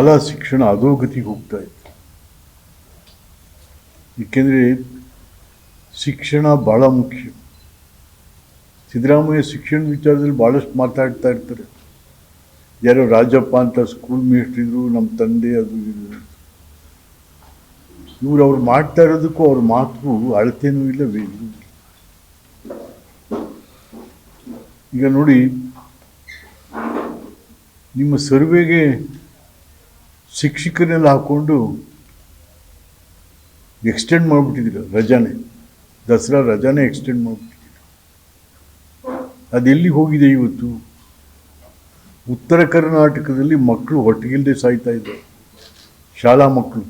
ಶಾಲಾ ಶಿಕ್ಷಣ ಅಧೋಗತಿಗೆ ಹೋಗ್ತಾ ಇತ್ತು ಏಕೆಂದರೆ ಶಿಕ್ಷಣ ಭಾಳ ಮುಖ್ಯ. ಸಿದ್ದರಾಮಯ್ಯ ಶಿಕ್ಷಣ ವಿಚಾರದಲ್ಲಿ ಭಾಳಷ್ಟು ಮಾತಾಡ್ತಾ ಇರ್ತಾರೆ. ಯಾರೋ ರಾಜಪ್ಪ ಅಂತ ಸ್ಕೂಲ್ ಮಿನಿಸ್ಟ್ರ್ ಇದ್ರು ನಮ್ಮ ತಂದೆ ಅದು ಇದು. ಇವರು ಅವ್ರು ಮಾಡ್ತಾ ಇರೋದಕ್ಕೂ ಅವ್ರ ಮಾತು ಅಳತೆನೂ ಇಲ್ಲ ಇಲ್ಲ. ಈಗ ನೋಡಿ, ನಿಮ್ಮ ಸರ್ವೆಗೆ ಶಿಕ್ಷಕರನ್ನೆಲ್ಲ ಹಾಕ್ಕೊಂಡು ಎಕ್ಸ್ಟೆಂಡ್ ಮಾಡಿಬಿಟ್ಟಿದ್ರು, ರಜಾನೆ. ದಸರಾ ರಜಾನೆ ಎಕ್ಸ್ಟೆಂಡ್ ಮಾಡಿಬಿಟ್ಟಿದ್ದೀರ ಅದೆಲ್ಲಿ ಹೋಗಿದೆ ಇವತ್ತು? ಉತ್ತರ ಕರ್ನಾಟಕದಲ್ಲಿ ಮಕ್ಕಳು ಹೊಟ್ಟೆಗಿಲ್ಲದೆ ಸಾಯ್ತಾ ಇದ್ದಾರೆ. ಶಾಲಾ ಮಕ್ಕಳು.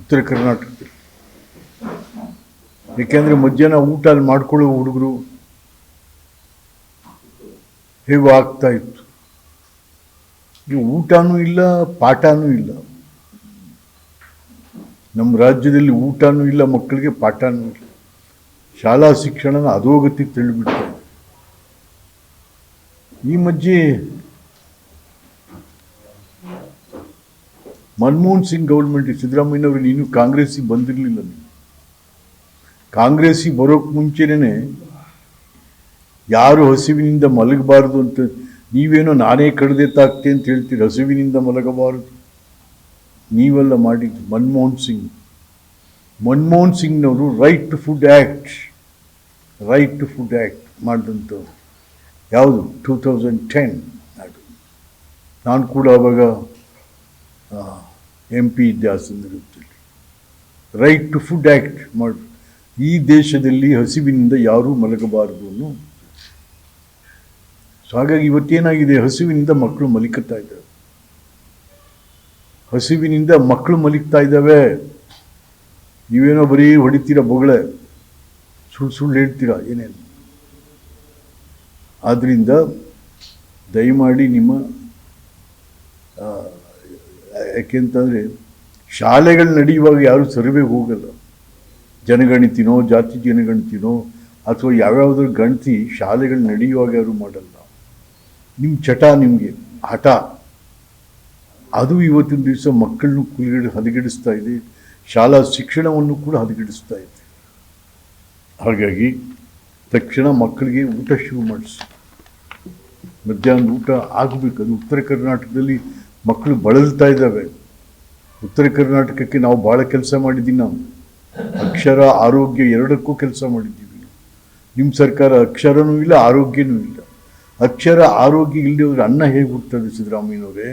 ಉತ್ತರ ಕರ್ನಾಟಕದಲ್ಲಿ. ಏಕೆಂದರೆ ಮಧ್ಯಾಹ್ನ ಊಟ ಅಲ್ಲಿ ಮಾಡ್ಕೊಳ್ಳೋ ಹುಡುಗರು ಹೇಗೂ ಆಗ್ತಾ ಇತ್ತು. ಈಗ ಊಟನೂ ಇಲ್ಲ, ಪಾಠನೂ ಇಲ್ಲ. ನಮ್ಮ ರಾಜ್ಯದಲ್ಲಿ ಊಟನೂ ಇಲ್ಲ, ಮಕ್ಕಳಿಗೆ ಪಾಠನೂ ಇಲ್ಲ. ಶಾಲಾ ಶಿಕ್ಷಣನ ಅಧೋಗತಿ ತಿಳಿಬಿಟ್ಟು ಈ ಮಧ್ಯೆ ಮನಮೋಹನ್ ಸಿಂಗ್ ಗೌರ್ಮೆಂಟ್ ಸಿದ್ದರಾಮಯ್ಯನವರು ಇನ್ನೂ ಕಾಂಗ್ರೆಸ್ಸಿಗೆ ಬಂದಿರಲಿಲ್ಲ ನೀವು. ಕಾಂಗ್ರೆಸ್ಸಿಗೆ ಬರೋಕ್ಕೆ ಮುಂಚೆನೇ ಯಾರು ಹಸಿವಿನಿಂದ ಮಲಗಬಾರ್ದು ಅಂತ ನೀವೇನೋ ನಾನೇ ಕಡಿದೆ ತಾಕ್ತೆ ಅಂತ ಹೇಳ್ತೀರಿ, ಹಸುವಿನಿಂದ ಮಲಗಬಾರದು. ನೀವೆಲ್ಲ ಮಾಡಿದ್ದು Manmohan Singh. Manmohan ಸಿಂಗ್ನವರು right to food act right to food act ಮಾಡಿದಂಥವ್ರು. ಯಾವುದು? ಟೂ ತೌಸಂಡ್ ಟೆನ್ ನಾನು ಕೂಡ ಅವಾಗ ಎಂ ಪಿ ಇದ್ದೆ ಆ ರೈಟ್ ಟು ಫುಡ್ ಆ್ಯಕ್ಟ್ ಮಾಡಿ, ಈ ದೇಶದಲ್ಲಿ ಹಸಿವಿನಿಂದ ಯಾರೂ ಮಲಗಬಾರದು ಅನ್ನೋ ಹಾಗಾಗಿ ಇವತ್ತೇನಾಗಿದೆ? ಹಸಿವಿನಿಂದ ಮಕ್ಕಳು ಮಲಿಕತ್ತಾ ಇದ್ದಾವೆ ಹಸಿವಿನಿಂದ ಮಕ್ಕಳು ಮಲಿಕ್ತಾ ಇದ್ದಾವೆ. ನೀವೇನೋ ಬರೀ ಹೊಡಿತೀರ ಬೊಗಳೆ? ಸುಳ್ಳು ಸುಳ್ಳು ಹೇಳ್ತೀರಾ? ಏನೇನು? ಆದ್ದರಿಂದ ದಯಮಾಡಿ ನಿಮ್ಮ ಯಾಕೆಂತಂದರೆ ಶಾಲೆಗಳು ನಡೆಯುವಾಗ ಯಾರೂ ಸರ್ವೆಗೆ ಹೋಗಲ್ಲ. ಜನಗಣತಿನೋ, ಜಾತಿ ಜನಗಣತಿನೋ, ಅಥವಾ ಯಾವ್ಯಾವುದ್ರ ಗಣತಿ ಶಾಲೆಗಳು ನಡೆಯುವಾಗ ಯಾರು ಮಾಡಲ್ಲ. ನಿಮ್ಮ ಚಟ, ನಿಮಗೆ ಹಠ. ಅದು ಇವತ್ತಿನ ದಿವಸ ಮಕ್ಕಳನ್ನು ಕುಲಿಗಡೆ, ಹದಗೆಡಿಸ್ತಾ ಇದೆ. ಶಾಲಾ ಶಿಕ್ಷಣವನ್ನು ಕೂಡ ಹದಗೆಡಿಸ್ತಾ ಇದೆ. ಹಾಗಾಗಿ ತಕ್ಷಣ ಮಕ್ಕಳಿಗೆ ಊಟ ಶುರು ಮಾಡಿಸಿ. ಮಧ್ಯಾಹ್ನದ ಊಟ ಆಗಬೇಕು. ಅದು ಉತ್ತರ ಕರ್ನಾಟಕದಲ್ಲಿ ಮಕ್ಕಳು ಬಳಲ್ತಾ ಇದ್ದಾವೆ. ಉತ್ತರ ಕರ್ನಾಟಕಕ್ಕೆ ನಾವು ಭಾಳ ಕೆಲಸ ಮಾಡಿದ್ದೀವಿ ನಾವು. ಅಕ್ಷರ, ಆರೋಗ್ಯ ಎರಡಕ್ಕೂ ಕೆಲಸ ಮಾಡಿದ್ದೀವಿ. ನಿಮ್ಮ ಸರ್ಕಾರ ಅಕ್ಷರನೂ ಇಲ್ಲ, ಆರೋಗ್ಯನೂ ಇಲ್ಲ. ಅಕ್ಷರ ಆರೋಗ್ಯ ಇಲ್ಲದೆ ಹೋದ್ರೆ ಅನ್ನ ಹೇಗೆ ಹುಡ್ತದೆ ಸಿದ್ದರಾಮಯ್ಯನವರೇ